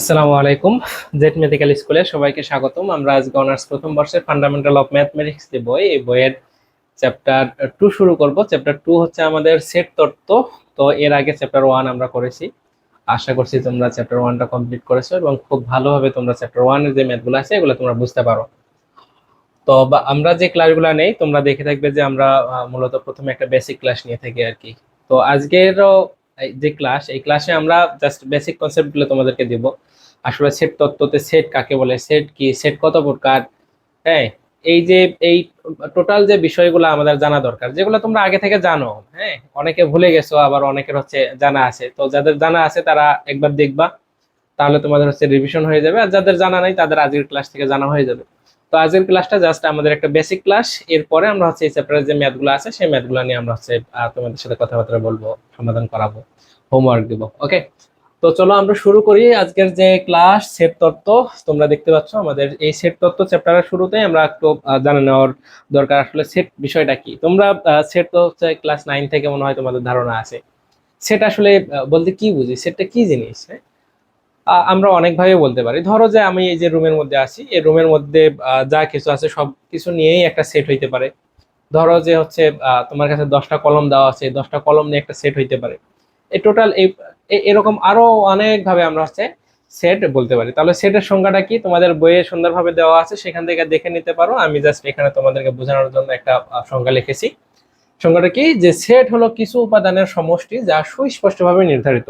আসসালামু আলাইকুম। Z medical স্কুলে সবাইকে স্বাগতম। আমরা আজকে অনার্স প্রথম বর্ষের ফান্ডামেন্টাল অফ ম্যাথমেটিক্স যে বই, এই বইয়ের চ্যাপ্টার টু শুরু করব। চ্যাপ্টার টু হচ্ছে আমাদের সেট তত্ত্ব। তো এর আগে চ্যাপ্টার ওয়ান আমরা করেছি। আশা করছি তোমরা চ্যাপ্টার ওয়ানটা কমপ্লিট করেছ এবং খুব ভালোভাবে তোমরা চ্যাপ্টার ওয়ানের যে ম্যাথগুলো আছে, এগুলো তোমরা বুঝতে পারো। তো আমরা যে ক্লাসগুলো নেই, তোমরা দেখে থাকবে যে আমরা মূলত প্রথমে একটা বেসিক ক্লাস নিয়ে থাকি আর কি। তো আজকেরও যে ক্লাস এই ক্লাসে আমরা জাস্ট বেসিক কনসেপ্টগুলো তোমাদেরকে দিব। আসলে সেট তত্ত্বতে সেট কাকে বলে সেট কি সেট কত প্রকার হ্যাঁ? এই যে, এই টোটাল যে বিষয়গুলো আমাদের জানা দরকার, যেগুলো তোমরা আগে থেকে জানো হ্যাঁ? অনেকে ভুলে গেছো, আবার অনেকের হচ্ছে জানা আছে। তো যাদের জানা আছে তারা একবার দেখবা, তাহলে তোমাদের হচ্ছে রিভিশন হয়ে যাবে, আর যাদের জানা নাই তাদের আজকের ক্লাস থেকে জানা হয়ে যাবে। তো আজকের ক্লাসটা জাস্ট আমাদের একটা বেসিক ক্লাস এরপরে আমরা হচ্ছে এই চ্যাপ্টারের যে ম্যাথগুলো আছে, সেই ম্যাথগুলো নিয়ে আমরা হচ্ছে তোমাদের সাথে কথাবার্তা বলব, সমাধান করাবো হোমওয়ার্ক দিব ওকে তো চলো আমরা শুরু করি আজকের যে ক্লাস সেট তত্ত্ব। তোমরা দেখতে পাচ্ছ আমাদের এই সেট তত্ত্ব চ্যাপ্টারের শুরুতে আমরা একটু জানা নেওয়ার দরকার আসলে সেট বিষয়টা কি। তোমরা সেট তো হচ্ছে ক্লাস নাইন থেকে মনে হয় তোমাদের ধারণা আছে। সেট আসলে বলতে কি বুঝি? সেটটা কি জিনিস? হ্যাঁ? আমরা অনেকভাবে বলতে পারি। ধরো যে আমি এই যে রুমের মধ্যে আছি, এই রুমের মধ্যে যা কিছু আছে সব কিছু নিয়েই একটা সেট হইতে পারে। ধরো যে হচ্ছে তোমার কাছে দশটা কলম দেওয়া আছে দশটা কলম নিয়ে একটা সেট হইতে পারে। এই টোটাল এই এরকম আরও অনেকভাবে আমরা হচ্ছে সেট বলতে পারি। তাহলে সেটের সংজ্ঞাটা কি? তোমাদের বইয়ে সুন্দরভাবে দেওয়া আছে, সেখান থেকে দেখে নিতে পারো। আমি জাস্ট এখানে তোমাদেরকে বোঝানোর জন্য একটা সংজ্ঞা লিখেছি। সংজ্ঞাটা কি? যে সেট হলো কিছু উপাদানের সমষ্টি যা সুস্পষ্টভাবে নির্ধারিত।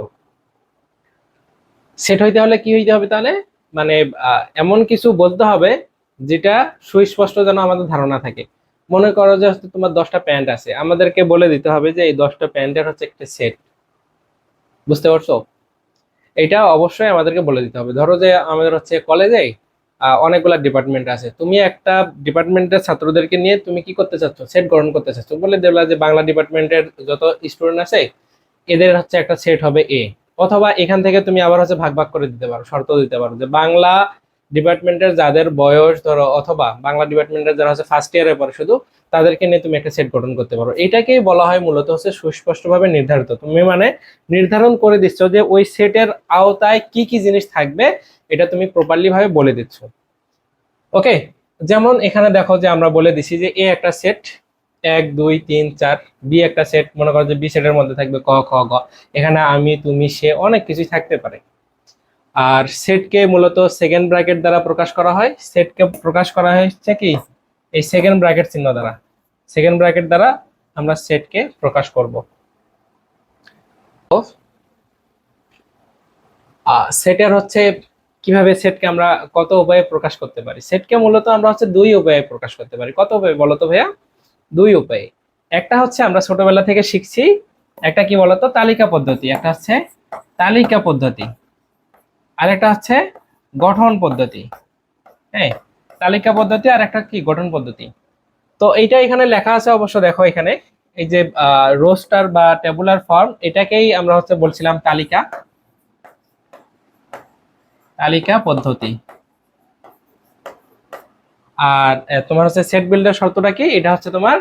সেট হইতে হলে কি হইতে হবে তাহলে? মানে এমন কিছু বলতে হবে যেটা সুস্পষ্ট যেন আমাদের ধারণা থাকে। মনে করো যে হচ্ছে তোমার দশটা প্যান্ট আছে। আমাদেরকে বলে দিতে হবে যে এই দশটা প্যান্টের হচ্ছে একটা সেট। বুঝতে পারছ? এটা অবশ্যই আমাদেরকে বলে দিতে হবে। ধরো যে আমাদের হচ্ছে কলেজে অনেকগুলা ডিপার্টমেন্ট আছে। তুমি একটা ডিপার্টমেন্টের ছাত্রদেরকে নিয়ে তুমি কি করতে চাচ্ছ? সেট গঠন করতে চাচ্ছ। বলে দেবলা যে বাংলা ডিপার্টমেন্টের যত স্টুডেন্ট আছে, এদের হচ্ছে একটা সেট হবে এ অথবা এখান থেকে তুমি আবার হচ্ছে ভাগ ভাগ করে দিতে পারো, শর্ত দিতে পারো যে বাংলা ডিপার্টমেন্টের যাদের বয়স ধরো অথবা বাংলা ডিপার্টমেন্টের যারা হচ্ছে ফার্স্ট ইয়ারে পড়ে শুধু, তাদেরকে নিয়ে তুমি একটা সেট গঠন করতে পারো। এটাকেই বলা হয় মূলত হচ্ছে সুস্পষ্টভাবে নির্ধারিত। তুমি মানে নির্ধারণ করে দিচ্ছ যে ওই সেটের আওতায় কি কি জিনিস থাকবে, এটা তুমি প্রপারলি ভাবে বলে দিচ্ছ। ওকে যেমন এখানে দেখো যে আমরা বলে দিছি যে এ একটা সেট এক, দুই, তিন, চার, বি একটা সেট মনে করো যে বি সেটের মধ্যে থাকবে ক, খ, গ। এখানে আমি, তুমি, সে অনেক কিছুই থাকতে পারে। আর সেটকে মূলত সেকেন্ড ব্র্যাকেট দ্বারা প্রকাশ করা হয়। সেটকে প্রকাশ করা হয়েছে কি? এই সেকেন্ড ব্র্যাকেট চিহ্ন দ্বারা। সেকেন্ড ব্র্যাকেট দ্বারা আমরা সেটকে প্রকাশ করব। সেটের হচ্ছে কীভাবে সেটকে আমরা কত উপায়ে প্রকাশ করতে পারি? সেটকে মূলত আমরা হচ্ছে দুই উপায়ে প্রকাশ করতে পারি। কত উপায়ে বলো তো ভাইয়া? দুই উপায়ে। একটা হচ্ছে আমরা ছোটবেলা থেকে শিখছি একটা কি বলতো? তালিকা পদ্ধতি। একটা হচ্ছে তালিকা পদ্ধতি। আর একটা হচ্ছে গঠন পদ্ধতি। হ্যাঁ তালিকা পদ্ধতি আর একটা কি? গঠন পদ্ধতি। তো এইটা এখানে লেখা আছে অবশ্য দেখো এখানে। এই যে রোস্টার বা টেবুলার ফর্ম এটাকেই আমরা হচ্ছে বলছিলাম তালিকা। তালিকা পদ্ধতি। আর তোমার হচ্ছে সেট বিল্ডার শর্তটা কি? এটা হচ্ছে তোমার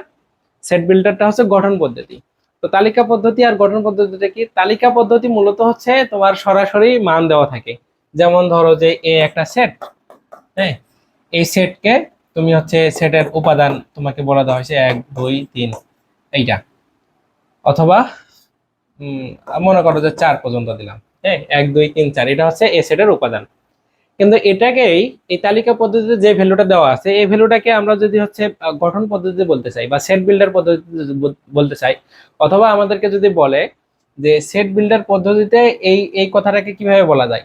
সেট বিল্ডারটা হচ্ছে গঠন পদ্ধতি। তো তালিকা পদ্ধতি আর গঠন পদ্ধতিটা কি? তালিকা পদ্ধতি মূলত হচ্ছে তোমার সরাসরি মান দেওয়া থাকে। যেমন ধরো যে এ একটা সেট হ্যাঁ? এই সেটকে তুমি হচ্ছে সেটের উপাদান তোমাকে বলা দেওয়া হয়েছে এক, দুই, তিন, এইটা। অথবা মনে করো যে চার পর্যন্ত দিলাম হ্যাঁ? এক, দুই, তিন, চার, এটা হচ্ছে এ সেটের উপাদান। কিন্তু এটাকেই এই তালিকা পদ্ধতিতে যে ভ্যালুটা দেওয়া আছে, এই ভ্যালুটাকে আমরা যদি হচ্ছে গঠন পদ্ধতিতে বলতে চাই বা সেট বিল্ডার পদ্ধতিতে বলতে চাই, অথবা আমাদেরকে যদি বলে যে সেট বিল্ডার পদ্ধতিতে এই এই কথাটাকে কীভাবে বলা যায়?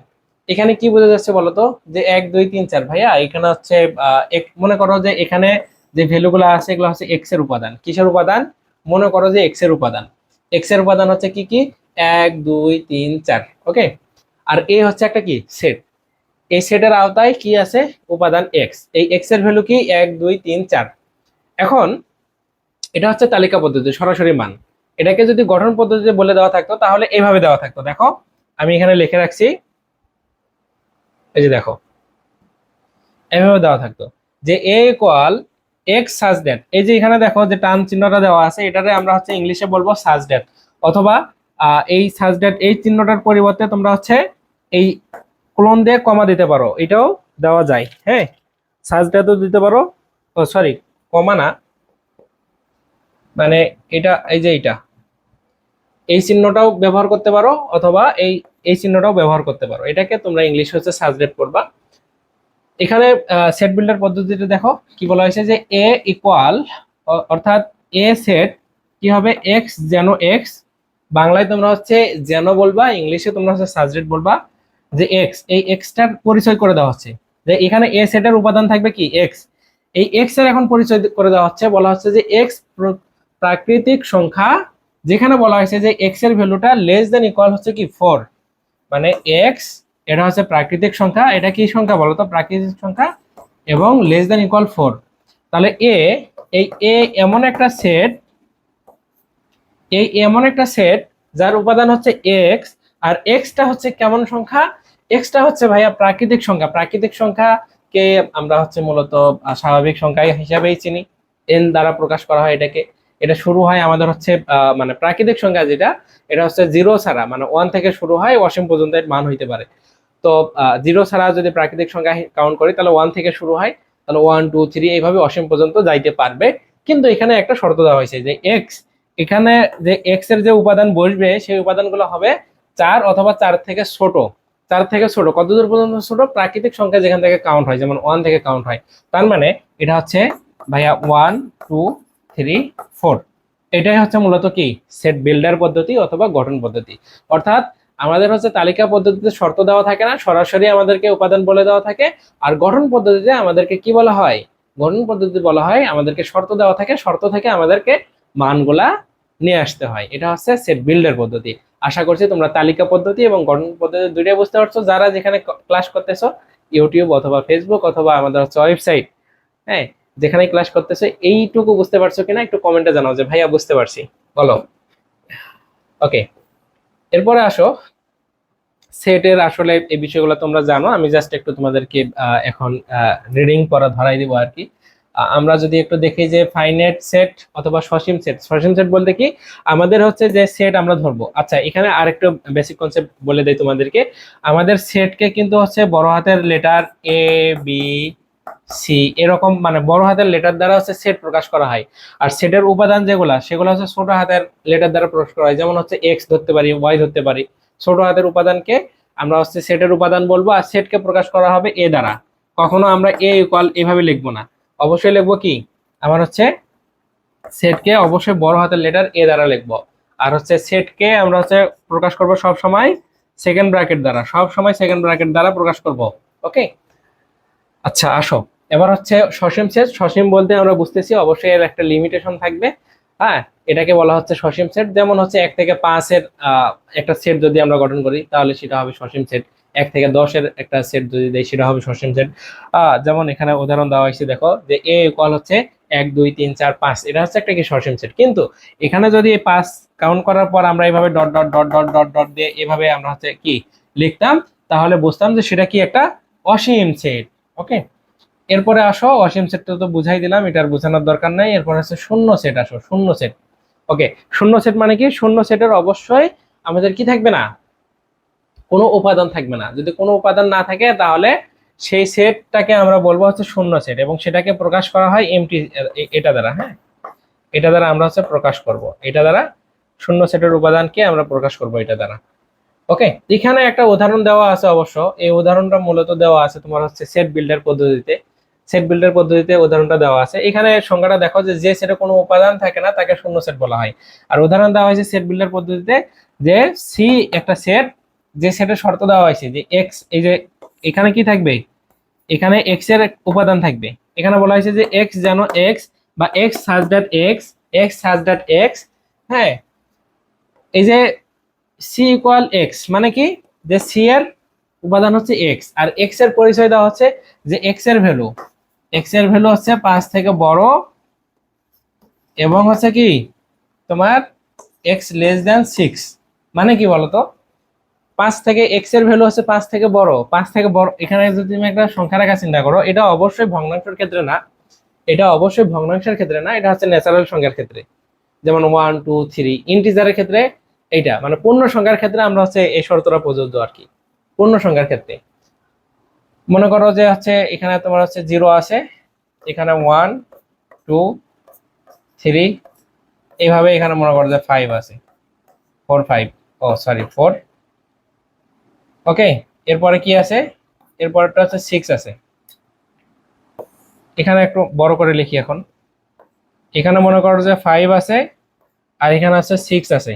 এখানে কি বোঝা যাচ্ছে বলতো? যে এক, দুই, তিন, চার, ভাইয়া, এখানে হচ্ছে মনে করো যে এখানে যে ভ্যালুগুলো আছে, এগুলো হচ্ছে এক্সের উপাদান। কিসের উপাদান? মনে করো যে এক্সের উপাদান। এক্সের উপাদান হচ্ছে কি কি? এক, দুই, তিন, চার ওকে আর এ হচ্ছে একটা কি? সেট এই সেটের আওতায় কি আছে? উপাদান এক্স এই এক্সের ভ্যালু কি? এক, দুই, তিন, চার। এখন, এটা হচ্ছে তালিকা পদ্ধতি, সরাসরি মান। এটাকে যদি গঠন পদ্ধতিতে বলে দেওয়া থাকতো, তাহলে এইভাবে দেওয়া থাকতো। দেখো, আমি এখানে লিখে রাখছি। এই যে দেখো এইভাবে দেওয়া থাকতো যে A equal x such that এই যে এখানে দেখো যে টান চিহ্নটা দেওয়া আছে, এটারে আমরা হচ্ছে ইংলিশে বলব সাজ ডেট অথবা এই সাজ ডেট এই চিহ্নটার পরিবর্তে তোমরা হচ্ছে এই ক্লোন দিয়ে কমা দিতে পারো। এটাও দেওয়া যায় হ্যাঁ? সাজটা তো দিতে পারো। ও সরি কমা না। মানে এটা, এই যে এটা এই চিহ্নটাও ব্যবহার করতে পারো, অথবা এই এই চিহ্নটাও ব্যবহার করতে পারো। এটাকে তোমরা ইংলিশ হচ্ছে সাজরেট করবা এখানে সেট বিল্ডার পদ্ধতিতে দেখো, কি বলা হয়েছে যে এ ইকুয়াল অর্থাৎ এ সেট কি হবে? এক্স যেন এক্স বাংলায় তোমরা হচ্ছে যেন বলবা ইংলিশে তোমরা হচ্ছে সাজরেট বলবা। যে এক্স এই এক্সটার পরিচয় করে দেওয়া হচ্ছে। যে এখানে এ সেটের উপাদান থাকবে কি? এক্স এই এক্সের এখন পরিচয় করে দেওয়া হচ্ছে, বলা হচ্ছে যে এক্স প্রাকৃতিক সংখ্যা, যেখানে বলা হয়েছে যে এক্সের ভ্যালুটা লেস দেন ইকুয়াল হচ্ছে কি ফোর মানে এক্স এটা হচ্ছে প্রাকৃতিক সংখ্যা, এটা কি সংখ্যা বলো তো? প্রাকৃতিক সংখ্যা এবং লেস দেন ইকুয়াল ফোর তাহলে এ এই এ এমন একটা সেট এই এমন একটা সেট যার উপাদান হচ্ছে এক্স আর এক্সটা হচ্ছে কেমন সংখ্যা? এক্সটা হচ্ছে ভাইয়া প্রাকৃতিক সংখ্যা। প্রাকৃতিক সংখ্যাকে আমরা হচ্ছে মূলত স্বাভাবিক সংখ্যা হিসাবেই চিনি। এন দ্বারা প্রকাশ করা হয় এটাকে। এটা শুরু হয় আমাদের হচ্ছে মানে প্রাকৃতিক সংখ্যা যেটা, এটা হচ্ছে জিরো ছাড়া মানে ওয়ান থেকে শুরু হয়, অসীম পর্যন্ত এর মান হইতে পারে। তো জিরো ছাড়া যদি প্রাকৃতিক সংখ্যা কাউন্ট করি, তাহলে ওয়ান থেকে শুরু হয়, তাহলে ওয়ান টু থ্রি এইভাবে অসীম পর্যন্ত যাইতে পারবে। কিন্তু এখানে একটা শর্ত দেওয়া হয়েছে যে এক্স এখানে যে এক্সের যে উপাদান বসবে, সেই উপাদানগুলো হবে চার অথবা চার থেকে ছোট। চার থেকে ছোট কত দূর পর্যন্ত ছোট? প্রাকৃতিক সংখ্যা যেখান থেকে কাউন্ট হয়, যেমন ওয়ান থেকে কাউন্ট হয়। তার মানে এটা হচ্ছে ভাইয়া ওয়ান টু থ্রি ফোর এটাই হচ্ছে মূলত কি? সেট বিল্ডার পদ্ধতি অথবা গঠন পদ্ধতি। অর্থাৎ আমাদের হচ্ছে তালিকা পদ্ধতিতে শর্ত দেওয়া থাকে না, সরাসরি আমাদেরকে উপাদান বলে দেওয়া থাকে। আর গঠন পদ্ধতিতে আমাদেরকে কি বলা হয়? গঠন পদ্ধতি বলা হয়, আমাদেরকে শর্ত দেওয়া থাকে, শর্ত থেকে আমাদেরকে মানগুলা নিয়ে আসতে হয়। এটা হচ্ছে সেট বিল্ডার পদ্ধতি। আশা করছি তোমরা তালিকা পদ্ধতি এবং গঠন পদ্ধতি দুইটাই বুঝতে পারছ। যারা যেখানে ক্লাস করতেছো ইউটিউব অথবা ফেসবুক অথবা আমাদের হচ্ছে ওয়েবসাইট হ্যাঁ যেখানে ক্লাস করতেছো, এইটুকু বুঝতে পারছ কিনা একটু কমেন্টে জানাও যে, ভাইয়া, বুঝতে পারছি। বলো। ওকে এরপরে আসো। সেটের আসলে এই বিষয়গুলো তোমরা জানো। আমি জাস্ট একটু তোমাদেরকে এখন রিডিং করা ধরাই দিব আর কি। আমরা যদি একটু দেখি যে ফাইনাইট সেট অথবা সসীম সেট সসীম সেট বলতে কি? আমাদের হচ্ছে যে সেট আমরা ধরবো। আচ্ছা এখানে আরেকটু বেসিক কনসেপ্ট বলে দেই তোমাদেরকে। আমাদের সেটকে কিন্তু হচ্ছে বড় হাতের লেটার এ বি সি এরকম মানে বড় হাতের লেটার দ্বারা হচ্ছে সেট প্রকাশ করা হয়। আর সেটের উপাদান যেগুলা, সেগুলো হচ্ছে ছোট হাতের লেটার দ্বারা প্রকাশ করা হয়। যেমন হচ্ছে এক্স ধরতে পারি ওয়াই ধরতে পারি। ছোট হাতের উপাদানকে আমরা হচ্ছে সেটের উপাদান বলব। আর সেটকে প্রকাশ করা হবে এ দ্বারা। কখনো আমরা এ ইকুয়াল এভাবে লিখব না। অবশ্যই লিখব কি? আমার হচ্ছে সেটকে অবশ্যই বড় হাতের লেটার এ দ্বারা লিখব। আর হচ্ছে সেটকে আমরা হচ্ছে প্রকাশ করব সব সময় সেকেন্ড ব্র্যাকেট দ্বারা। সব সময় সেকেন্ড ব্র্যাকেট দ্বারা প্রকাশ করব। ওকে আচ্ছা আসো। এবার হচ্ছে সসীম সেট সসীম বলতে আমরা বুঝতেছি অবশ্যই এর একটা লিমিটেশন থাকবে। হ্যাঁ এটাকে বলা হচ্ছে সসীম সেট যেমন হচ্ছে এক থেকে পাঁচের একটা সেট যদি আমরা গঠন করি, তাহলে সেটা হবে সসীম সেট এক থেকে দশের একটা সেট যদি দেয়, সেটা হবে সসীম সেট যেমন এখানে উদাহরণ দেওয়া হয়েছে, দেখো, যে এ কল হচ্ছে এক, দুই, তিন, চার, পাঁচ। এটা হচ্ছে একটা কি সসীম সেট কিন্তু এখানে যদি এই পাঁচ কাউন্ট করার পর আমরা এইভাবে dot dot dot dot dot dot দিয়ে এভাবে আমরা হচ্ছে কি লিখতাম, তাহলে বুঝতাম যে সেটা কি একটা অসীম সেট ওকে এরপরে আসো, অসীম সেটটা তো বুঝাই দিলাম এটার বোঝানোর দরকার নাই। এরপর হচ্ছে শূন্য সেট আসো, শূন্য সেট ওকে শূন্য সেট মানে কি? শূন্য সেটের অবশ্যই আমাদের কি থাকবে না? কোনো উপাদান থাকবে না। যদি কোনো উপাদান না থাকে, তাহলে সেই সেটটাকে আমরা বলব হচ্ছে শূন্য সেট এবং সেটাকে প্রকাশ করা হয় এমটি এটা দ্বারা হ্যাঁ? এটা দ্বারা আমরা হচ্ছে প্রকাশ করব। এটা দ্বারা শূন্য সেটের উপাদানকে আমরা প্রকাশ করব এটা দ্বারা। ওকে এখানে একটা উদাহরণ দেওয়া আছে অবশ্য। এই উদাহরণটা মূলত দেওয়া আছে তোমার হচ্ছে সেট বিল্ডার পদ্ধতিতে। সেট বিল্ডার পদ্ধতিতে উদাহরণটা দেওয়া আছে। এখানে সংজ্ঞাটা দেখো যে যে সেটে কোনো উপাদান থাকে না, তাকে শূন্য সেট বলা হয়। আর উদাহরণ দেওয়া হয়েছে সেট বিল্ডার পদ্ধতিতে যে সি একটা সেট যে সেটের শর্ত দেওয়া হয়েছে যে এক্স এই যে এখানে কি থাকবে? এখানে এক্সের উপাদান থাকবে। এখানে বলা হয়েছে যে এক্স যেন এক্স বা x such dot x x such dot x হ্যাঁ? এই যে সি ইকুয়াল এক্স মানে কি? যে সি এর উপাদান হচ্ছে এক্স আর এক্সের পরিচয় দেওয়া হচ্ছে যে এক্সের ভ্যালু এক্সের ভ্যালু হচ্ছে পাঁচ থেকে বড় এবং হচ্ছে কি? তোমার এক্স লেস দ্যান সিক্স মানে কি বলতো? পাঁচ থেকে এক্সের ভ্যালু হচ্ছে পাঁচ থেকে বড়। পাঁচ থেকে বড়, এখানে যদি তুমি একটা সংখ্যা রাখা চিন্তা করো, এটা অবশ্যই ভগ্নাংশের ক্ষেত্রে না। এটা অবশ্যই ভগ্নাংশের ক্ষেত্রে না, এটা হচ্ছে ন্যাচারাল সংখ্যার ক্ষেত্রে। যেমন ওয়ান টু থ্রি ইন্টিজারের ক্ষেত্রে এইটা মানে পূর্ণ সংখ্যার ক্ষেত্রে আমরা হচ্ছে এই শর্তটা প্রযোজ্য আর কি। পূর্ণ সংখ্যার ক্ষেত্রে। মনে করো যে হচ্ছে এখানে তোমার হচ্ছে জিরো আছে, এখানে ওয়ান টু থ্রি এইভাবে এখানে মনে করো যে ফাইভ আছে। ফোর ফাইভ ও সরি ফোর ওকে এরপরে কি আছে? এরপরটা হচ্ছে সিক্স আছে। এখানে একটু বড় করে লিখি এখন। এখানে মনে করো যে ফাইভ আছে, আর এখানে আছে সিক্স আছে।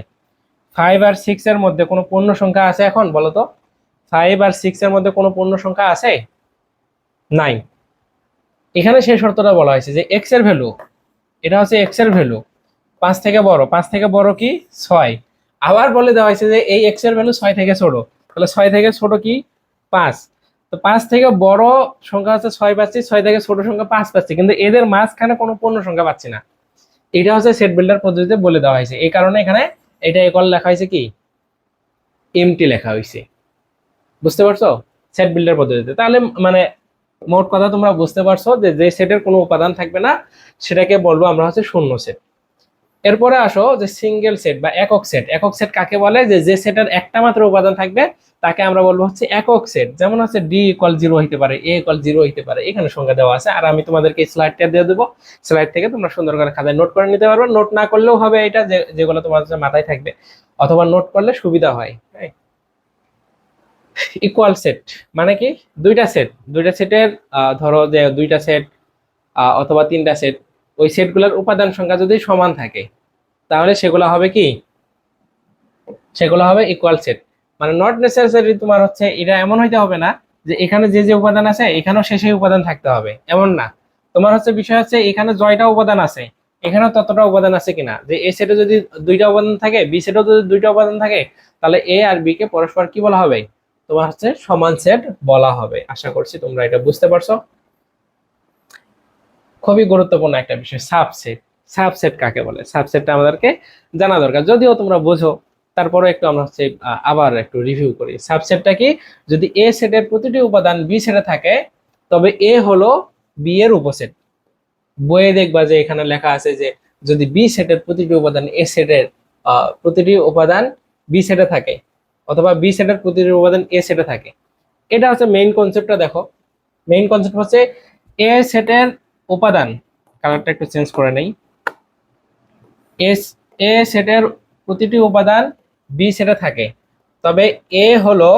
ফাইভ আর সিক্স এর মধ্যে কোনো পূর্ণ সংখ্যা আছে এখন, বলো তো? ফাইভ আর সিক্স এর মধ্যে কোনো পূর্ণ সংখ্যা আছে? নাই। এখানে সেই শর্তটা বলা হয়েছে যে এক্সের ভ্যালু এটা হচ্ছে এক্সের ভ্যালু পাঁচ থেকে বড়, পাঁচ থেকে বড় কি? ছয়। আবার বলে দেওয়া হয়েছে যে এই এক্সের ভ্যালু ছয় থেকে ছোট তাহলে ছয় থেকে ছোট কি? পাঁচ। তো পাঁচ থেকে বড় সংখ্যা হচ্ছে ছয় পাচ্ছি ছয় থেকে ছোট সংখ্যা পাঁচ পাচ্ছি কিন্তু এদের মাঝখানে কোনো পূর্ণ সংখ্যা পাচ্ছি না। এটা হচ্ছে সেট বিল্ডার পদ্ধতিতে বলে দেওয়া হয়েছে। এই কারণে এখানে এটা একল লেখা হয়েছে কি? এমটি লেখা হয়েছে। বুঝতে পারছ? সেট বিল্ডার পদ্ধতিতে। তাহলে মানে মোট কথা তোমরা বুঝতে পারছ যে যে সেটের কোনো উপাদান থাকবে না, সেটাকে বলব আমরা হচ্ছে শূন্য সেট এরপরে আসো যে সিঙ্গেল সেট বা একক সেট একক সেট কাকে বলে? যে যে সেটের একটা মাত্র উপাদান থাকবে, তাকে আমরা বলব হচ্ছে একক সেট যেমন হচ্ছে ডি ইকুয়াল জিরো হইতে পারে এ ইকুয়াল জিরো হইতে পারে, এখানে সংখ্যা দেওয়া আছে। আর আমি তোমাদেরকে স্লাইডটা দিয়ে দেবো। স্লাইড থেকে তোমরা সুন্দর করে খাতায় নোট করে নিতে পারবে। নোট না করলেও হবে এটা যেগুলো তোমার মাথায় থাকবে। অথবা নোট করলে সুবিধা হয় ইকুয়াল সেট মানে কি? দুইটা সেট দুইটা সেটের ধরো যে, দুইটা সেট অথবা তিনটা সেট ওই সেটগুলোর উপাদান সংখ্যা যদি সমান থাকে, তাহলে সেগুলো হবে কি? সেগুলো হবে ইকুয়াল সেট মানে নট নেসেসারি তোমার হচ্ছে এটা এমন হইতে হবে না যে এখানে যে যে উপাদান আছে, এখানেও শেষে উপাদান থাকতে হবে। এমন না। তোমার হচ্ছে বিষয় হচ্ছে এখানে জয়টা উপাদান আছে, এখানেও ততটা উপাদান আছে কিনা? যে এ সেটে যদি দুইটা উপাদান থাকে, বি সেটেও যদি দুইটা উপাদান থাকে, তাহলে এ আর বি কে পরস্পর কি বলা হবে? তোমার হচ্ছে সমান সেট বলা হবে। আশা করছি তোমরা এটা বুঝতে পারছ। খুবই গুরুত্বপূর্ণ একটা বিষয় সাবসেট সাবসেট কাকে বলে? সাবসেটটা আমাদেরকে জানা দরকার। যদিও তোমরা বোঝো তারপরে একটু আমরা হচ্ছে আবার একটু রিভিউ করি। সাবসেটটা কি? যদি এ সেটের প্রতিটি উপাদান বি সেটে থাকে, তবে এ হলো বি এর উপসেট। বইয়ে দেখবা যে এখানে লেখা আছে যে যদি বি সেটের প্রতিটি উপাদান এ সেটের প্রতিটি উপাদান বি সেটে থাকে, অথবা বি সেটের প্রতিটি উপাদান এ সেটে থাকে। এটা হচ্ছে মেইন কনসেপ্টটা দেখো। মেইন কনসেপ্ট হচ্ছে এ সেটের উপাদান কালারটা একটু চেঞ্জ করে নেই। এস এ সেটের প্রতিটি উপাদান বি সেটে থাকে। তবে এ হলো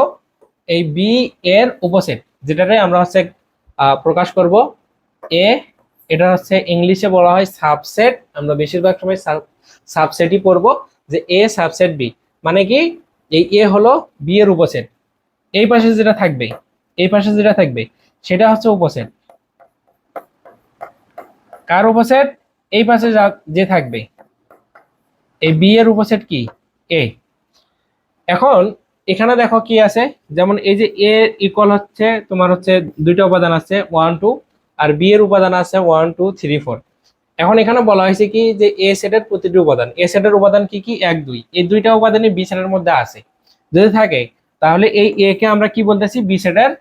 এই বি এর উপসেট যেটাতে আমরা হচ্ছে প্রকাশ করব। এ এটা হচ্ছে ইংলিশে বলা হয় সাবসেট আমরা বেশিরভাগ সময় সাবসেটই পড়ব যে এ সাবসেট বি মানে কি? এই এ হলো বি এর উপসেট। এই পাশে যেটা থাকবে, এই পাশে যেটা থাকবে, সেটা হচ্ছে উপসেট। কার উপসেট? এই পাশে যে থাকবে। এই বি এর উপসেট কি? এ এখন, এখানে দেখো কি আছে? যেমন এই যে এ ইকুয়াল হচ্ছে, তোমার হচ্ছে দুইটা উপাদান আছে ওয়ান টু আর বি এর উপাদান আছে ওয়ান টু থ্রি ফোর এখন এখানে বলা হয়েছে কি যে এ সেটের প্রতিটি উপাদান। এ সেটের উপাদান কি কি? এক, দুই। এই দুইটা উপাদানই বি সেটের মধ্যে আছে। যদি থাকে, তাহলে এই এ কে আমরা কি বলতেছি? বি সেটের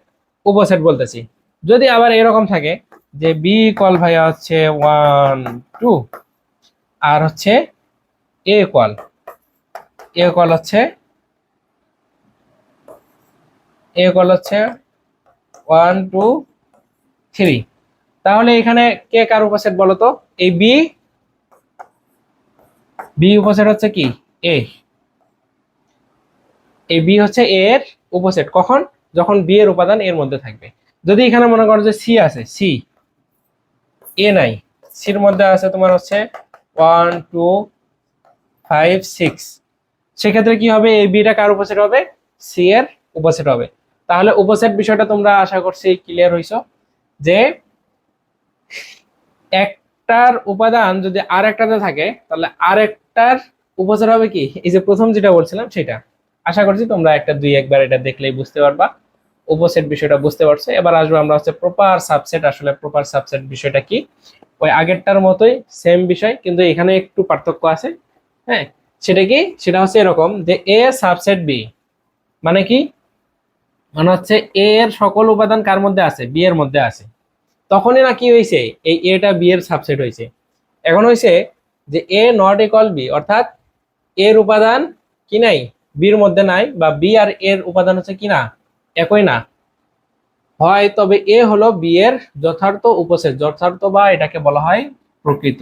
উপসেট বলতেছি। যদি আবার এরকম থাকে যে বি কল ভাইয়া হচ্ছে ওয়ান টু আর হচ্ছে এ কল এ কল হচ্ছে এ কল হচ্ছে ওয়ান টু থ্রি তাহলে এখানে কে কার উপসেট বলো তো? এই বি বি উপসেট হচ্ছে কি? এ এই বি হচ্ছে এ এর উপসেট। কখন? যখন বি এর উপাদান এর মধ্যে থাকবে। যদি এখানে মনে করো যে সি আছে সি এ নাই। সির মধ্যে আছে তোমার হচ্ছে ওয়ান টু ফাইভ সিক্স সেক্ষেত্রে কি হবে? এই বিটা কার উপসেট হবে? সি এর উপসেট হবে। তাহলে উপসেট বিষয়টা তোমরা আশা করছি ক্লিয়ার হইছো যে একটার উপাদান যদি আর একটাতে থাকে, তাহলে আর একটার উপসেট হবে কি? এই যে প্রথম যেটা বলছিলাম সেটা। আশা করছি তোমরা একটা, দুই, একবার এটা দেখলেই বুঝতে পারবা। উপসেট বিষয়টা বুঝতে পারছ। এবার আসব আমরা হচ্ছে প্রপার সাবসেট আসলে প্রপার সাবসেট বিষয়টা কি? ওই আগেরটার মতোই সেম বিষয়, কিন্তু এখানে একটু পার্থক্য আছে। হ্যাঁ সেটা কি? সেটা হচ্ছে এরকম যে এ সাবসেট বি মানে কি? মানে হচ্ছে এ এর সকল উপাদান কার মধ্যে আছে? বি এর মধ্যে আছে। তখনই না কি হয়েছে? এই এটা বি এর সাবসেট হয়েছে। এখন হয়েছে যে এ নট ইকুয়াল বি অর্থাৎ এর উপাদান কি নাই? বির মধ্যে নাই, বা বি আর এর উপাদান হচ্ছে কি না? একই না। হয় তবে এ হলো বি এর যথার্থ উপসেট যথার্থ বা এটাকে বলা হয় প্রকৃত।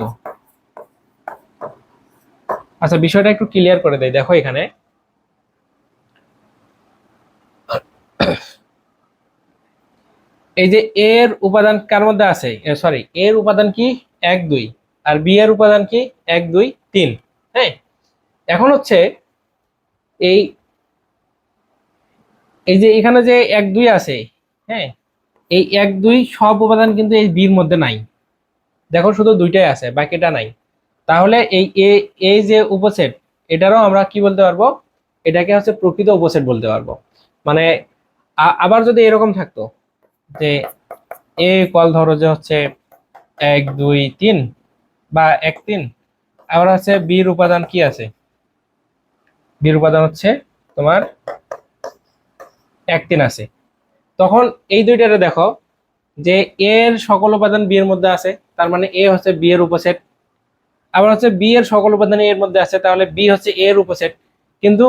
আচ্ছা বিষয়টা একটু ক্লিয়ার করে দেয় দেখো এখানে। এই যে এর উপাদান কার মধ্যে আছে? সরি এর উপাদান কি? এক, দুই। আর বি এর উপাদান কি? এক, দুই, তিন। হ্যাঁ? এখন হচ্ছে এই এই যে এখানে যে এক দুই আছে হ্যাঁ? এই এক দুই সব উপাদান কিন্তু এই বির মধ্যে নাই। দেখো শুধু দুইটাই আছে, বাকিটা নাই। তাহলে এই এ এই যে উপসেট, এটারও আমরা কি বলতে পারব? এটাকে হচ্ছে প্রকৃত উপসেট বলতে পারব। মানে আবার যদি এরকম থাকতো যে এ কল ধরো যে হচ্ছে এক, দুই, তিন বা এক, তিন, আবার হচ্ছে বির উপাদান কি আছে? বির উপাদান হচ্ছে তোমার তিন আছে। তখন এই দুইটারে দেখো যে এর সকল উপাদান বি এর মধ্যে আছে, তার মানে এ হচ্ছে বি এর উপসেট। আবার হচ্ছে বি এর সকল উপাদান এর মধ্যে আছে, তাহলে বি হচ্ছে এর উপসেট। কিন্তু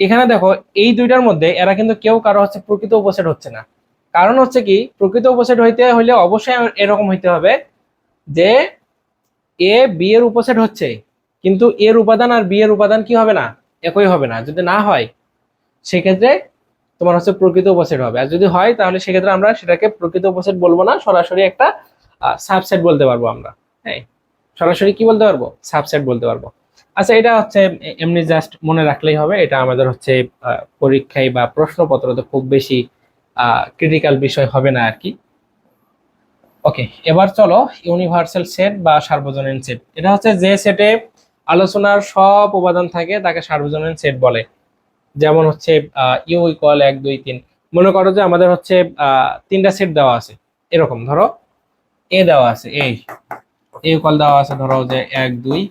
এখানে দেখো এই দুইটার মধ্যে এরা কিন্তু কেউ কারও হচ্ছে প্রকৃত উপসেট হচ্ছে না। কারণ হচ্ছে কি, প্রকৃত উপসেট হইতে হইলে অবশ্যই এরকম হইতে হবে যে এ বি এর উপসেট হচ্ছে, কিন্তু এর উপাদান আর বি এর উপাদান কি হবে না? একই হবে না। যদি না হয়, সেক্ষেত্রে তোমার হচ্ছে প্রকৃত উপসেট হবে। আর যদি হয়, তাহলে সেক্ষেত্রে আমরা সেটাকে প্রকৃত উপসেট বলব না, সরাসরি একটা সাবসেট বলতে পারব আমরা। হ্যাঁ সরাসরি কি বলতে পারব? সাবসেট বলতে পারব। আচ্ছা এটা হচ্ছে এমনি জাস্ট মনে রাখলেই হবে, এটা আমাদের হচ্ছে পরীক্ষায় বা প্রশ্নপত্রতে খুব বেশি ক্রিটিক্যাল বিষয় হবে না আর কি। ওকে, এবার চলো ইউনিভার্সাল সেট বা সার্বজনীন সেট এটা হচ্ছে যে সেটে আলোচনার সব উপাদান থাকে, তাকে সার্বজনীন সেট বলে। যেমন হচ্ছে ইউ ইকুয়াল এক, দুই, তিন। মনে করো যে আমাদের হচ্ছে তিনটা সেট দেওয়া আছে। এরকম ধরো এ দেওয়া আছে, এই। এ কল দেওয়া আছে ধরো যে এক, দুই।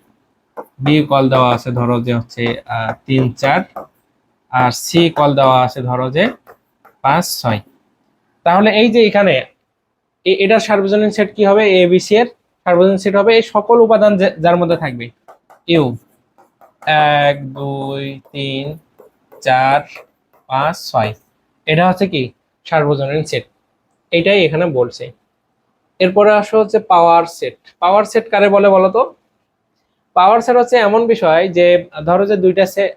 বি কল দেওয়া আছে ধরো যে হচ্ছে তিন, চার। আর সি কল দেওয়া আছে ধরো যে পাঁচ, ছয়। তাহলে এই যে এখানে এটার সার্বজনীন সেট কি হবে? এ বি সি এর সার্বজনীন সেট হবে। এই সকল উপাদান যার মধ্যে থাকবে ইউ এক, দুই, তিন। চার, পাঁচ, ছয়। এটা হচ্ছে কি? সার্বজনীন সেট এটাই এখানে বলছে। এরপরে আসো হচ্ছে পাওয়ার সেট পাওয়ার সেট কারে বলে বলো তো পাওয়ার সেট হচ্ছে এমন বিষয় যে, ধরো যে দুইটা সেট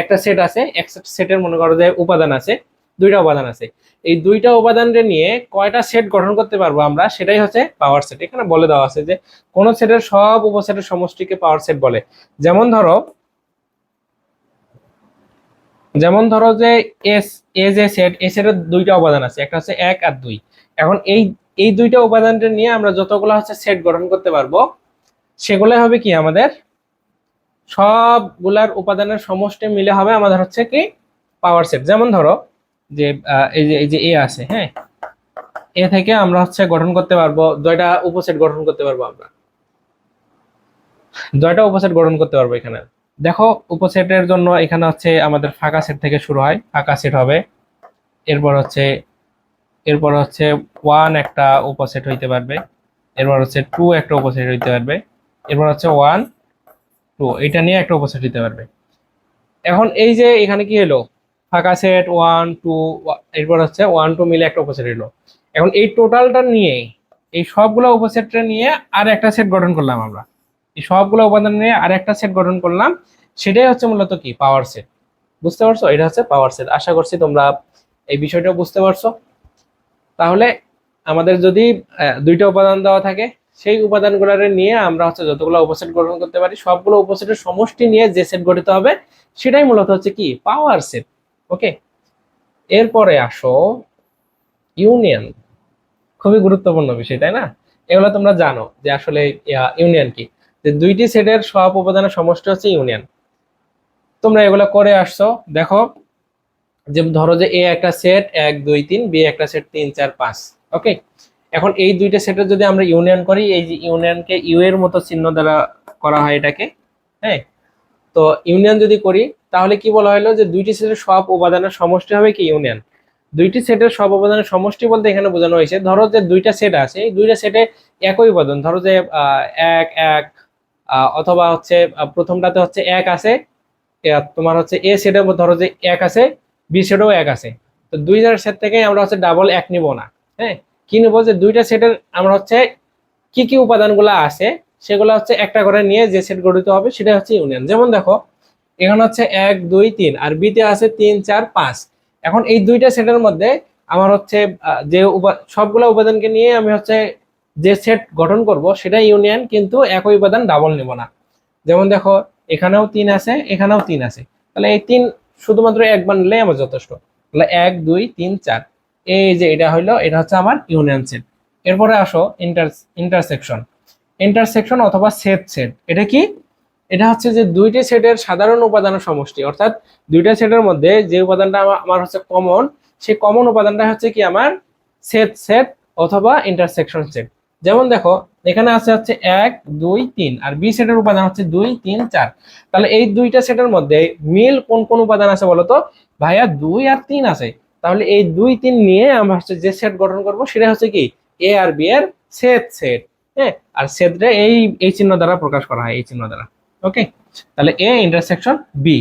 একটা সেট আছে, এক সেটের মনে করো যে উপাদান আছে, দুইটা উপাদান আছে। এই দুইটা উপাদানকে নিয়ে কয়টা সেট গঠন করতে পারব আমরা? সেটাই হচ্ছে পাওয়ার সেট এখানে বলে দেওয়া আছে যে, কোন সেটের সব উপসেটের সমষ্টিকে পাওয়ার সেট বলে। যেমন ধরো যেমন ধরো যে এস এ যে সেট এ সেটের দুইটা উপাদান আছে। একটা হচ্ছে এক আর দুই। এখন এই এই দুইটা উপাদানটা নিয়ে আমরা যতগুলো হচ্ছে সেট গঠন করতে পারব সেগুলো হবে কি আমাদের? সবগুলার উপাদানের সমষ্টি মিলে হবে আমাদের হচ্ছে কি পাওয়ার সেট যেমন ধরো যে এই যে এই যে এ আছে হ্যাঁ? এ থেকে আমরা হচ্ছে গঠন করতে পারব, দুইটা উপসেট গঠন করতে পারব আমরা। দুইটা উপসেট গঠন করতে পারব এখানে। দেখো উপসেটের জন্য এখানে হচ্ছে আমাদের ফাঁকা সেট থেকে শুরু হয়, ফাঁকা সেট হবে। এরপর হচ্ছে এরপর হচ্ছে ওয়ান একটা উপসেট হইতে পারবে। এরপর হচ্ছে টু একটা উপসেট হইতে পারবে। এরপর হচ্ছে ওয়ান টু এটা নিয়ে একটা উপসেট হইতে পারবে। এখন এই যে এখানে কি হলো? ফাঁকা সেট ওয়ান টু এরপর হচ্ছে ওয়ান টু মিলে একটা উপসেট এলো এখন এই টোটালটা নিয়ে, এই সবগুলো উপসেটটা নিয়ে আর একটা সেট গঠন করলাম আমরা। এই সবগুলো উপাদান নিয়ে আর একটা সেট গঠন করলাম। সেটাই হচ্ছে মূলত কি? পাওয়ার সেট বুঝতে পারছ? এটা হচ্ছে পাওয়ার সেট আশা করছি তোমরা এই বিষয়টা বুঝতে পারছ। তাহলে আমাদের যদি দুইটা উপাদান দেওয়া থাকে, সেই উপাদানগুলোর নিয়ে আমরা হচ্ছে যতগুলো উপসেট গঠন করতে পারি, সবগুলো উপসেটের সমষ্টি নিয়ে যে সেট গঠিত হবে, সেটাই মূলত হচ্ছে কি? পাওয়ার সেট ওকে এরপরে আসো ইউনিয়ন খুবই গুরুত্বপূর্ণ বিষয়, তাই না? এগুলো তোমরা জানো যে আসলে ইউনিয়ন কি? যে দুইটি সেটের সব উপাদানের সমষ্টি হচ্ছে ইউনিয়ন তোমরা এগুলো করে আসছো, দেখো, যে ধরো যে এ একটা সেট এক, দুই, তিন বি একটা সেট তিন, চার, পাঁচ ওকে এখন এই দুইটা সেটের যদি আমরা ইউনিয়ন করি, এই যে ইউনিয়নকে ইউ এর মতো চিহ্ন দ্বারা করা হয় এটাকে হ্যাঁ? তো ইউনিয়ন যদি করি, তাহলে কি বলা হলো যে দুইটি সেটের সব উপাদানের সমষ্টি হবে কি ইউনিয়ন দুইটি সেটের সব উপাদানের সমষ্টি বলতে এখানে বোঝানো হয়েছে, ধরো যে দুইটা সেট আছে, এই দুইটা সেটে একই উপাদান, ধরো যে এক এক অথবা হচ্ছে প্রথমটাতে হচ্ছে এক আছে। তোমার হচ্ছে এ সেটে ধরো যে এক আছে, বি সেটেও এক আছে। তো দুইটার সেট থেকে আমরা হচ্ছে ডাবল এক নিব না হ্যাঁ? কি নিব যে দুইটা সেটের আমরা হচ্ছে কি কি উপাদানগুলো আছে, সেগুলো হচ্ছে একটা করে নিয়ে যে সেট গঠিত হবে সেটা হচ্ছে ইউনিয়ন যেমন দেখো, এখানে হচ্ছে এক, দুই, তিন, আর বিতে আছে তিন, চার, পাঁচ। এখন এই দুইটা সেটের মধ্যে আমার হচ্ছে যে সবগুলো উপাদানকে নিয়ে আমি হচ্ছে যে সেট গঠন করব সেটা ইউনিয়ন কিন্তু একই উপাদান ডাবল নেব না। যেমন দেখো, এখানেও তিন আছে, এখানেও তিন আছে। তাহলে এই তিন শুধুমাত্র একবার নিলেই আমার যথেষ্ট। তাহলে এক, দুই, তিন, চার। এই যে এটা হইল, এটা হচ্ছে আমার ইউনিয়ন সেট এরপরে আসো ইন্টার ইন্টারসেকশন ইন্টারসেকশন অথবা সেট সেট এটা কি? এটা হচ্ছে যে দুইটি সেটের সাধারণ উপাদানের সমষ্টি। অর্থাৎ দুইটা সেটের মধ্যে যে উপাদানটা আমার হচ্ছে কমন সেই কমন উপাদানটা হচ্ছে কি আমার সেট সেট অথবা ইন্টারসেকশন সেট যেমন দেখো, এখানে আছে হচ্ছে এক, দুই, তিন, আর বি সেটের উপাদান হচ্ছে দুই, তিন, চার। তাহলে এই দুইটা সেটের মধ্যে মিল কোন কোন উপাদান আছে বলতো ভাইয়া দুই আর তিন আছে। তাহলে এই দুই, তিন নিয়ে আমরা হচ্ছে যে সেট গঠন করব সেটা হচ্ছে কি? এ আর বি এর সেট সেট হ্যাঁ? আর সেটটা এই এই চিহ্ন দ্বারা প্রকাশ করা হয়, এই চিহ্ন দ্বারা। ওকে তাহলে এ ইন্টারসেকশন বি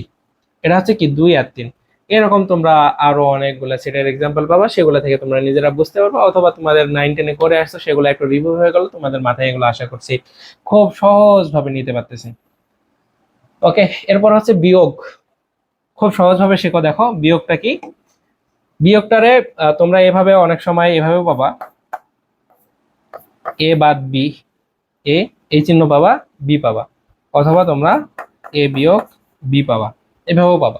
এটা হচ্ছে কি? দুই আর তিন। এরকম তোমরা আরও অনেকগুলো সেটের এক্সাম্পল পাবা, সেগুলো থেকে তোমরা নিজেরা বুঝতে পারবে, অথবা তোমাদের নাইন টেনে করে আসছো, সেগুলো একটু রিভিউ হয়ে গেল, তোমাদের মাথায় এগুলো আশা করছি খুব সহজভাবে নিতে পারতেছে। ওকে এরপর হচ্ছে বিয়োগ। খুব সহজভাবে শেখো, দেখো, বিয়োগটা কি? বিয়োগটারে তোমরা এভাবে অনেক সময় এভাবে পাবা। এ বাদ বি এ এই চিহ্ন পাবা বি পাবা। অথবা তোমরা এ বিয়োগ বি পাবা। এভাবেও পাবা।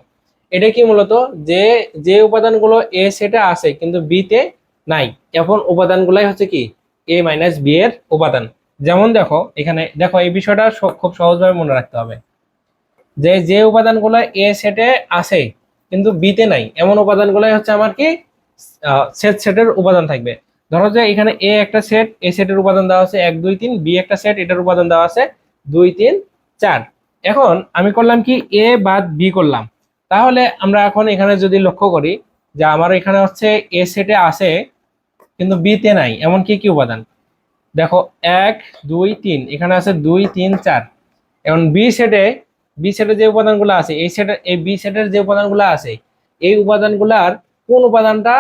এটা কি মূলত? যে যে উপাদানগুলো এ সেটে আছে, কিন্তু বি তে নাই। এখন উপাদানগুলাই হচ্ছে কি? এ মাইনাস বি এর উপাদান। যেমন দেখো, এখানে দেখো, এই বিষয়টা খুব সহজভাবে মনে রাখতে হবে। যে যে উপাদানগুলো এ সেটে আছে, কিন্তু বি তে নাই, এমন উপাদানগুলাই হচ্ছে আমার কি? সেট সেটের উপাদান থাকবে। ধরো যে, এখানে এ একটা সেট এ সেটের উপাদান দেওয়া আছে এক, দুই, তিন বি একটা সেট এটার উপাদান দেওয়া আছে দুই, তিন, চার। এখন আমি করলাম কি? এ বাদ বি করলাম। তাহলে আমরা এখন এখানে যদি লক্ষ্য করি যে আমার এখানে হচ্ছে এ সেটে আছে, কিন্তু বি তে নাই এমন কি কি উপাদান? দেখো, এক, দুই, তিন, এখানে আছে দুই, তিন, চার। এখন বি সেটে বি সেটে যে উপাদানগুলো আছে, এই সেটের এই বি সেটের যে উপাদানগুলো আছে, এই উপাদানগুলার কোন উপাদানটা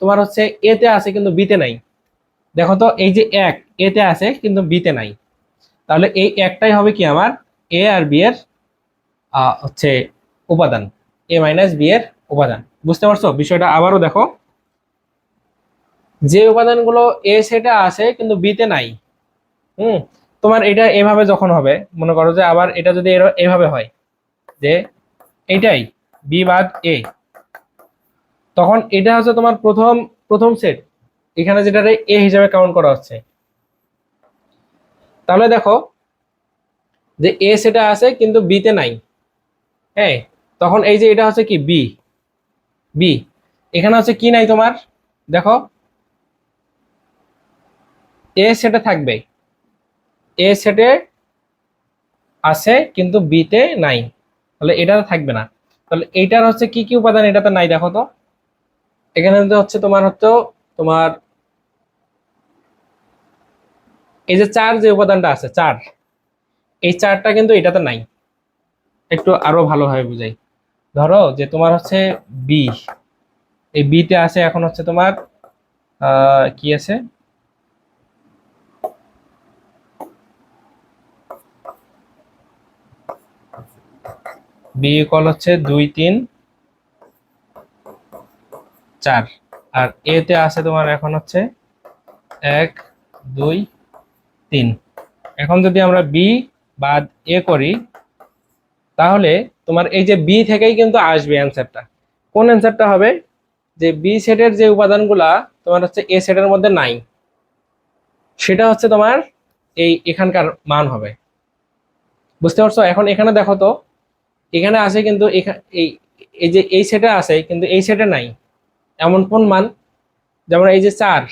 তোমার হচ্ছে এ তে আছে, কিন্তু বিতে নাই? দেখো তো, এই যে এক এ তে আছে, কিন্তু বিতে নাই। তাহলে এই একটাই হবে কি আমার? এ আর বি এর হচ্ছে উপাদান। এ মাইনাস বি এর উপাদান। বুঝতে পারছ? বিষয়টা আবারও দেখো। যে উপাদানগুলো এ সেটে আছে, কিন্তু বিতে নাই, হুম, তোমার এটা এভাবে যখন হবে, মনে করো যে আবার এটা যদি এভাবে হয়, যে এটাই বি বাদ এ তখন এটা হচ্ছে তোমার প্রথম প্রথম সেট এখানে যেটা এ হিসাবে কাউন্ট করা হচ্ছে। তাহলে দেখো, যে এ সেটা আছে, কিন্তু বিতে নাই হ্যাঁ তখন এই যে এটা হচ্ছে কি? বি বি এখানে হচ্ছে কি নাই তোমার? দেখো। এ সেটে থাকবে এ সেটে আছে কিন্তু বিতে নাই। তাহলে এটা থাকবে না। তাহলে এইটার হচ্ছে কি কি উপাদান? এটাতে নাই, দেখো তো। এখানে হচ্ছে তোমার হচ্ছে তোমার এই যে চার যে উপাদানটা আছে, চার। এই চারটা কিন্তু এটাতে নাই। একটু আরও ভালোভাবে বুঝাই। ধরো যে তোমার হচ্ছে বি এই বিতে আছে এখন হচ্ছে তোমার কি আছে? বি ইকুয়াল হচ্ছে দুই, তিন, চার। আর এতে আছে তোমার এখন হচ্ছে এক, দুই, তিন। এখন যদি আমরা বি বাদ এ করি, তাহলে তোমার এই যে বি থেকেই কিন্তু আসবে অ্যান্সারটা কোন অ্যান্সারটা হবে? যে বি সেটের যে উপাদানগুলা তোমার হচ্ছে এ সেটের মধ্যে নাই, সেটা হচ্ছে তোমার এই এখানকার মান হবে। বুঝতে পারছ? এখন এখানে দেখো তো, এখানে আছে কিন্তু এই এই যে এই সেটে আছে কিন্তু এই সেটে নাই। এমন কোন মান? যেমন এই যে চার,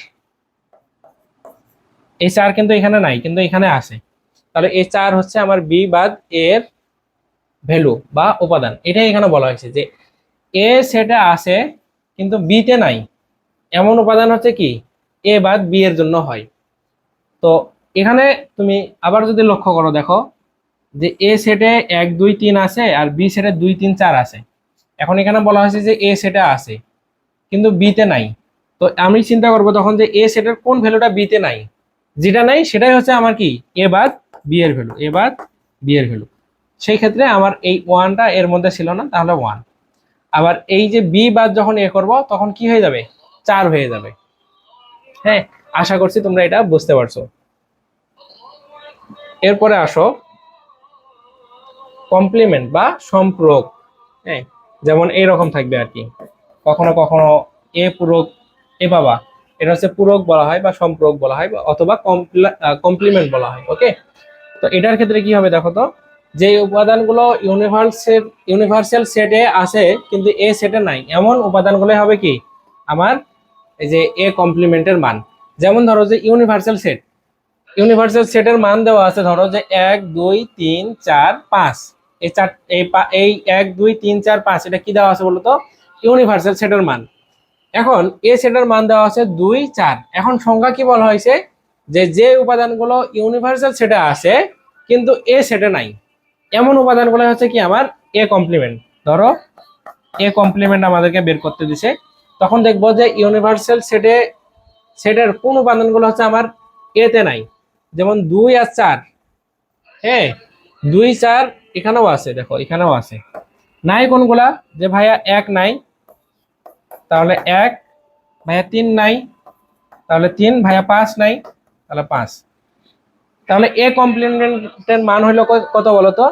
এই চার কিন্তু এখানে নাই, কিন্তু এখানে আছে তাহলে এই চার হচ্ছে আমার বি বাদ এর ভ্যালু বা উপাদান, এটাই এখানে বলা হয়েছে যে এ সেটে আছে, কিন্তু বিতে নাই। এমন উপাদান হচ্ছে কি? এ বাদ বি এর জন্য হয়। তো এখানে তুমি আবার যদি লক্ষ্য করো, দেখো, যে এ সেটে এক, দুই, তিন আছে আর বি সেটে দুই, তিন, চার আছে। এখন এখানে বলা হয়েছে যে এ সেটে আছে, কিন্তু বিতে নাই। তো আমি চিন্তা করব তখন যে এ সেটের কোন ভ্যালুটা বিতে নাই? যেটা নাই, সেটাই হচ্ছে আমার কি? এ বাদ বি এর ভ্যালু এ বাদ বি এর ভ্যালু। সেই ক্ষেত্রে আমার এই ওয়ানটা এর মধ্যে ছিল না, তাহলে ওয়ান আবার এই যে বি বাদ যখন এ করব, তখন কি হয়ে যাবে? চার হয়ে যাবে। হ্যাঁ আশা করছি তোমরা এটা বুঝতে পারছ। এরপরে আসো। কমপ্লিমেন্ট বা সম্পূরক হ্যাঁ যেমন এইরকম থাকবে আর কি। কখনো কখনো এ পূরক, এ বাবা, এটা হচ্ছে পূরক বলা হয় বা সম্পূরক বলা হয়, অথবা কমপ্লিমেন্ট বলা হয় ওকে তো এটার ক্ষেত্রে কি হবে দেখো তো? যে উপাদানগুলো ইউনিভার্সেল ইউনিভার্সাল সেটে আছে, কিন্তু এ সেটে নাই। এমন উপাদানগুলো হবে কি? আমার এই যে এ কমপ্লিমেন্টের মান। যেমন ধরো যে ইউনিভার্সাল সেট ইউনিভার্সাল সেটের মান দেওয়া আছে ধরো যে এক, দুই, তিন, চার, পাঁচ। এই চার, এই এই এক, দুই, তিন, চার, পাঁচ, এটা কি দেওয়া আছে বলতো ইউনিভার্সাল সেটের মান। এখন এ সেটের মান দেওয়া আছে দুই, চার। এখন সংখ্যা কি বলা হয়েছে? যে যে উপাদানগুলো ইউনিভার্সাল সেটে আছে, কিন্তু এ সেটে নাই। এমন উপাদানগুলো হচ্ছে কি আমার এ কমপ্লিমেন্ট ধরো এ কমপ্লিমেন্ট আমাদেরকে বের করতে দিছে। তখন দেখব যে ইউনিভার্সাল সেটে সেটের কোন উপাদানগুলো হচ্ছে আমার এতে নাই। যেমন দুই আর চার। হ্যাঁ দুই, চার এখানেও আছে, দেখো, এখানেও আছে। নাই কোনগুলা? যে ভাইয়া এক নাই, তাহলে এক, ভাইয়া তিন নাই, তাহলে তিন, ভাইয়া পাঁচ নাই, তাহলে পাঁচ। তাহলে এ কমপ্লিমেন্টের মান হলো কত বলো তো?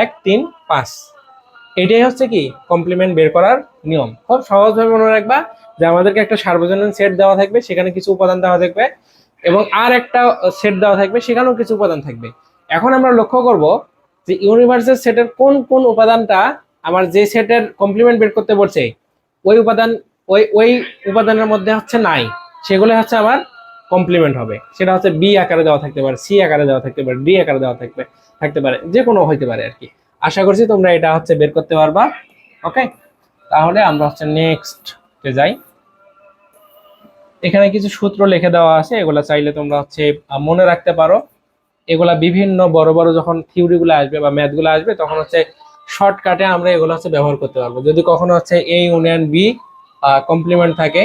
এক, তিন, পাঁচ। এটাই হচ্ছে কি? কমপ্লিমেন্ট বের করার নিয়ম। খুব সহজভাবে মনে রাখবা যে আমাদেরকে একটা সার্বজনীন সেট দেওয়া থাকবে, সেখানে কিছু উপাদান দেওয়া থাকবে এবং আর একটা সেট দেওয়া থাকবে, সেখানেও কিছু উপাদান থাকবে। এখন আমরা লক্ষ্য করব যে ইউনিভার্সের সেটের কোন কোন উপাদানটা আমার যে সেটের কমপ্লিমেন্ট বের করতে বলছে, ওই উপাদান, ওই ওই উপাদানের মধ্যে হচ্ছে নাই। সেগুলো হচ্ছে আমার কমপ্লিমেন্ট হবে। সেটা হচ্ছে বি আকারে দেওয়া থাকতে পারে সি আকারে দেওয়া থাকতে পারে ডি আকারে দেওয়া থাকবে, থাকতে পারে যে কোনো হইতে পারে আর কি। আশা করছি তোমরা এটা হচ্ছে বের করতে পারবা ওকে তাহলে আমরা হচ্ছে নেক্সট যাই। এখানে কিছু সূত্র লিখে দেওয়া আছে, এগুলা চাইলে তোমরা হচ্ছে মনে রাখতে পারো। এগুলা বিভিন্ন বড় বড় যখন থিওরিগুলো আসবে বা ম্যাথগুলো আসবে, তখন হচ্ছে শর্টকাটে আমরা এগুলো হচ্ছে ব্যবহার করতে পারব। যদি কখনো হচ্ছে এ ইউনিয়ন বি কমপ্লিমেন্ট থাকে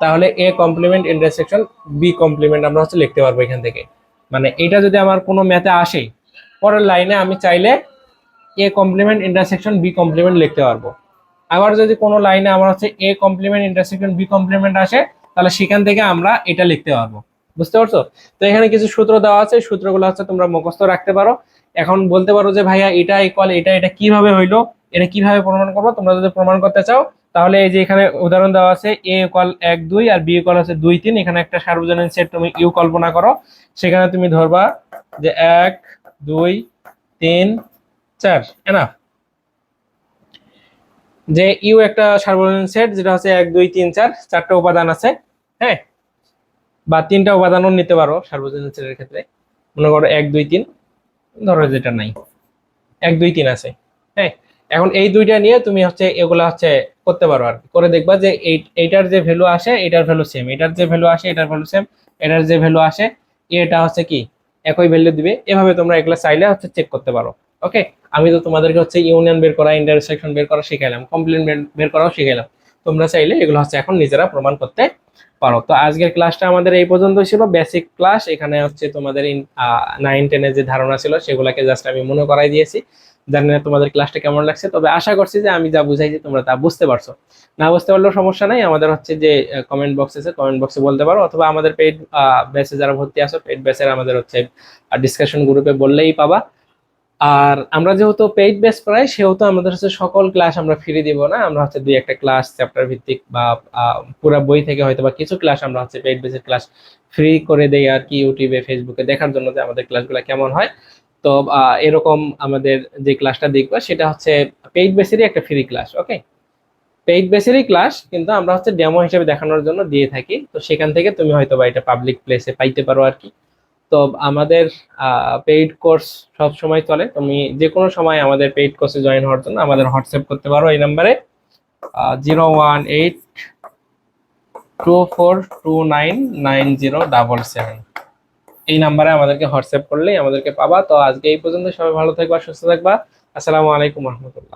তাহলে A complement intersection B complement আমরা হচ্ছে লিখতে পারব এখান থেকে। মানে এটা যদি আমার কোনো ম্যাথে আসে, পরের লাইনে আমি চাইলে A complement intersection B complement লিখতে পারব। আবার যদি কোনো লাইনে আমার হচ্ছে A complement intersection B complement আসে, তাহলে সেখান থেকে আমরা এটা লিখতে পারব। বুঝতে পারছ? তো এখানে কিছু সূত্র দেওয়া আছে সূত্রগুলো হচ্ছে তোমরা মুখস্থ রাখতে পারো। এখন বলতে পারো যে, ভাইয়া, এটা ইকুয়াল এটা এটা কীভাবে হইল? এটা কীভাবে প্রমাণ করব? তোমরা যদি প্রমাণ করতে চাও, তাহলে এই যে এখানে উদাহরণ দেওয়া আছে এ কল এক, দুই, আর বি কল আছে দুই, তিন। এখানে একটা সার্বজনীন সেট তুমি ইউ কল্পনা করো। সেখানে তুমি ধরবা যে এক, দুই, তিন, চার। এনাফ যে ইউ একটা সার্বজনীন সেট, যেটা হচ্ছে এক, দুই, তিন, চার, চারটা উপাদান আছে হ্যাঁ? বা তিনটা উপাদানও নিতে পারো সার্বজনীন সেটের ক্ষেত্রে। মনে করো এক, দুই, তিন। ধরো যেটা নাই। এক, দুই, তিন আছে হ্যাঁ? এখন এই দুইটা নিয়ে তুমি হচ্ছে এগুলা হচ্ছে করতে পারো আর করে দেখবা যে এই, এইটার যে ভ্যালু আসে, এটার ভ্যালু সেম এটার যে ভ্যালু আসে, এটার ভ্যালু সেম এটার যে ভ্যালু আসে, এটা হচ্ছে কি? একই ভ্যালু দিবে। এভাবে তোমরা এগুলো চাইলে হচ্ছে চেক করতে পারো। ওকে আমি তো তোমাদেরকে হচ্ছে ইউনিয়ন বের করা ইন্টারসেকশন বের করা শিখাইলাম কমপ্লিমেন্ট বের করাও শিখাইলাম। তোমরা চাইলে এগুলো হচ্ছে এখন নিজেরা প্রমাণ করতে পারো। তো আজকের ক্লাসটা আমাদের এই পর্যন্ত ছিল। বেসিক ক্লাস এখানে হচ্ছে তোমাদের নাইন টেনের যে ধারণা ছিল, সেগুলোকে জাস্ট আমি মনে করাই দিয়েছি। জানি না তোমাদের ক্লাসটা কেমন লাগছে, তবে আশা করছি যে আমি যা বুঝাইছি তোমরা তা বুঝতে পারছ। না বুঝতে পারলেও সমস্যা নাই, আমাদের হচ্ছে যে কমেন্ট বক্স আছে কমেন্ট বক্সে বলতে পারো, অথবা আমাদের পেড ব্যাচে যারা ভর্তি আছো পেড ব্যাচের আমাদের হচ্ছে ডিসকাশন গ্রুপে বললেই পাবা। আর আমরা যেহেতু পেইড বেস করাই সেহেতু আমাদের হচ্ছে সকল ক্লাস আমরা ফ্রি দিব না, আমরা হচ্ছে দুই একটা ক্লাস চ্যাপ্টার ভিত্তিক বা পুরা বই থেকে হয়তো বা কিছু ক্লাস আমরা হচ্ছে পেইড বেসের ক্লাস ফ্রি করে দেই আর কি ইউটিউবে ফেসবুকে দেখার জন্য যে আমাদের ক্লাসগুলো কেমন হয়। তো এরকম আমাদের যে ক্লাসটা দেখবা, সেটা হচ্ছে পেইড বেসেরই একটা ফ্রি ক্লাস ওকে পেইড বেসেরই ক্লাস কিন্তু আমরা হচ্ছে ডেমো হিসেবে দেখানোর জন্য দিয়ে থাকি। তো সেখান থেকে তুমি হয়তো বা এটা পাবলিক প্লেসে পাইতে পারো আর কি। তো আমাদের পেইড কোর্স সব সময় চলে। তুমি যে কোনো সময় আমাদের পেইড কোর্সে জয়েন হওয়ার জন্য আমাদের হোয়াটসঅ্যাপ করতে পারো। এই নাম্বারে zero one eight two four two nine nine zero double seven এই নাম্বারে আমাদেরকে হোয়াটসঅ্যাপ করলেই আমাদেরকে পাবা। তো আজকে এই পর্যন্ত সবাই ভালো থাকবা, সুস্থ থাকবা। আসসালামু আলাইকুম রহমতুল্লাহ।